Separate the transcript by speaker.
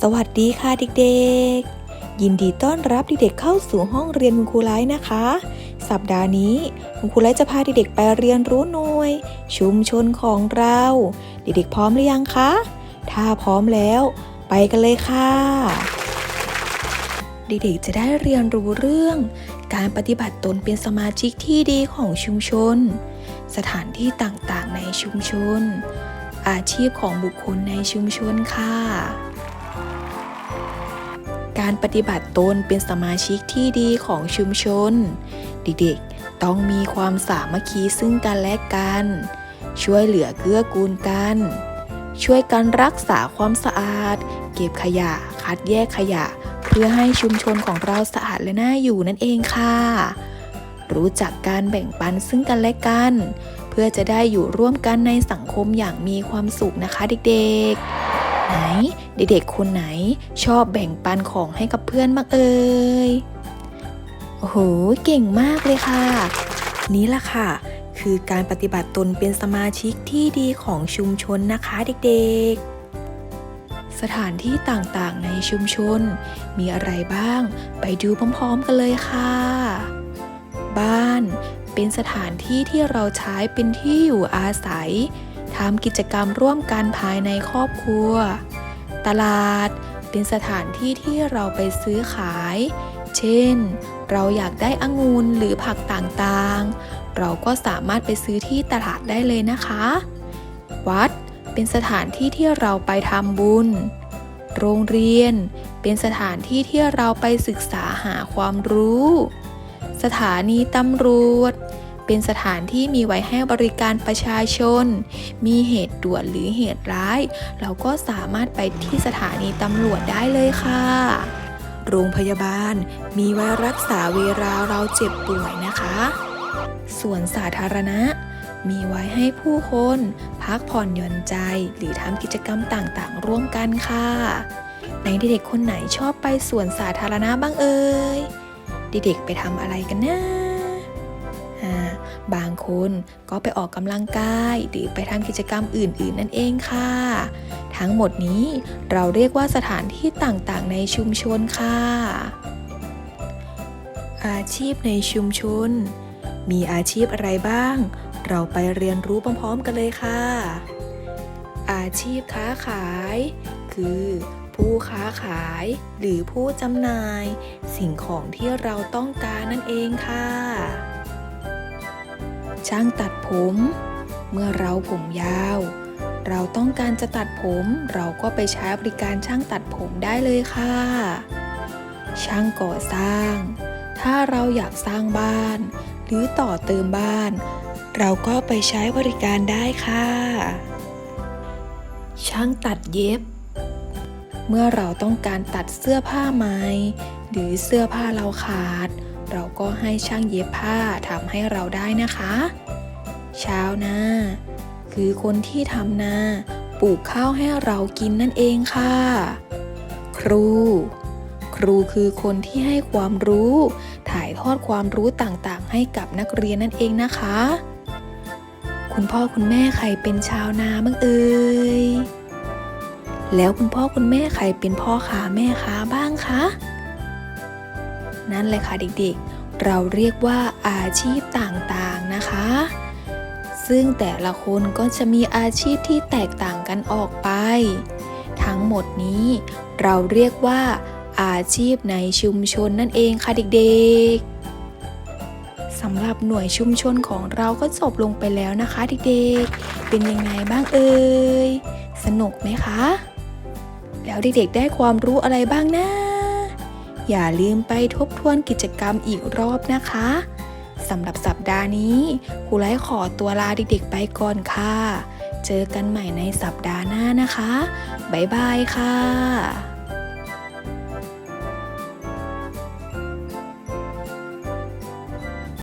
Speaker 1: สวัสดีค่ะเด็กๆ ยินดีต้อนรับเด็กๆเข้าสู่ห้องเรียนคุณครูไลฟ์นะคะ สัปดาห์นี้คุณครูไลฟ์จะพาเด็กๆไปเรียนรู้หน่วย ชุมชนของเรา เด็กๆพร้อมหรือยังคะ ถ้าพร้อมแล้ว ไปกันเลยค่ะ เด็กๆจะได้เรียนรู้เรื่อง การปฏิบัติตนเป็นสมาชิกที่ดีของชุมชน สถานที่ต่างๆในชุมชน อาชีพของบุคคลในชุมชนค่ะ การปฏิบัติตนเป็นสมาชิกที่ดีของชุมชน เด็กๆ ต้องมีความสามัคคีซึ่งกันและกัน ช่วยเหลือเกื้อกูลกัน ช่วยกันรักษาความสะอาด เก็บขยะ คัดแยกขยะ เพื่อให้ชุมชนของเราสะอาดและน่าอยู่นั่นเองค่ะ รู้จักการแบ่งปันซึ่งกันและกัน เพื่อจะได้อยู่ร่วมกันในสังคมอย่างมีความสุขนะคะเด็กๆ ไหน เด็กๆคนไหนชอบแบ่งปันของให้กับเพื่อนมากเอ่ยโอ้โหเก่งมากเลยค่ะ นี่ล่ะค่ะ คือการปฏิบัติตนเป็นสมาชิกที่ดีของชุมชนนะคะเด็กๆสถานที่ต่างๆ ในชุมชน มีอะไรบ้าง ไปดูพร้อมๆ กันเลยค่ะ บ้านเป็นสถานที่ที่เราใช้เป็นที่อยู่อาศัย ทำกิจกรรมร่วมกันภายในครอบครัว ตลาดเป็นสถานที่ที่เราไปซื้อขาย เช่น เราอยากได้องุ่นหรือผักต่างๆ เราก็สามารถไปซื้อที่ตลาดได้เลยนะคะ วัดเป็นสถานที่ที่เราไปทำบุญ โรงเรียนเป็นสถานที่ที่เราไปศึกษาหาความรู้ สถานีตำรวจ เป็นสถานที่มีไว้ให้บริการประชาชน มีเหตุด่วนหรือเหตุร้าย เราก็สามารถไปที่สถานีตำรวจได้เลยค่ะ โรงพยาบาล มีไว้รักษาเวลาเราเจ็บป่วยนะคะส่วนสาธารณะ มีไว้ให้ผู้คน พักผ่อนหย่อนใจหรือทำกิจกรรมต่างๆ ร่วมกันค่ะในเด็กๆคนไหนชอบไปสวนสาธารณะบ้างเอ่ยเด็กๆไปทำอะไรกันนะ บางคนก็ไปออกกำลังกายหรือไปทำกิจกรรมอื่น ๆ นั่นเองค่ะ ทั้งหมดนี้เราเรียกว่าสถานที่ต่างๆ ในชุมชนค่ะ อาชีพในชุมชน มีอาชีพอะไรบ้าง เราไปเรียนรู้พร้อมๆ กันเลยค่ะ อาชีพค้าขาย คือผู้ค้าขายหรือผู้จำหน่าย สิ่งของที่เราต้องการนั่นเองค่ะ ช่างตัดผม เมื่อเราผมยาว เราต้องการจะตัดผม เราก็ไปใช้บริการช่างตัดผมได้เลยค่ะ ช่างก่อสร้าง ถ้าเราอยากสร้างบ้าน หรือต่อเติมบ้าน เราก็ไปใช้บริการได้ค่ะ ช่างตัดเย็บ เมื่อเราต้องการตัดเสื้อผ้าใหมหรือเสื้อผ้าเราขาด เราก็ให้ช่างเย็บผ้าทำให้เราได้นะคะ ชาวนา คือคนที่ทำนาปลูกข้าวให้เรากินนั่นเองค่ะ ครู ครูคือคนที่ให้ความรู้ ถ่ายทอดความรู้ต่างๆ ให้กับนักเรียนนั่นเองนะคะ คุณพ่อคุณแม่ใครเป็นชาวนาบ้างเอ่ยแล้วคุณพ่อคุณแม่ใครเป็นพ่อค้าแม่ค้าบ้างคะ นั่นเลยค่ะเด็กๆ เราเรียกว่าอาชีพต่างๆนะคะ ซึ่งแต่ละคนก็จะมีอาชีพที่แตกต่างกันออกไป ทั้งหมดนี้เราเรียกว่า อาชีพในชุมชนนั่นเองค่ะเด็กๆสำหรับหน่วยชุมชนของเราก็จบลงไปแล้วนะคะเด็กๆ เป็นยังไงบ้างเอ่ยสนุกไหมคะ แล้วเด็กๆได้ความรู้อะไรบ้างนะ อย่าลืมไปทบทวนกิจกรรมอีกรอบนะคะสำหรับสัปดาห์นี้ครูไลขอตัวลาเด็กๆไปก่อนค่ะ เจอกันใหม่ในสัปดาห์หน้านะคะ บ๊ายบายค่ะ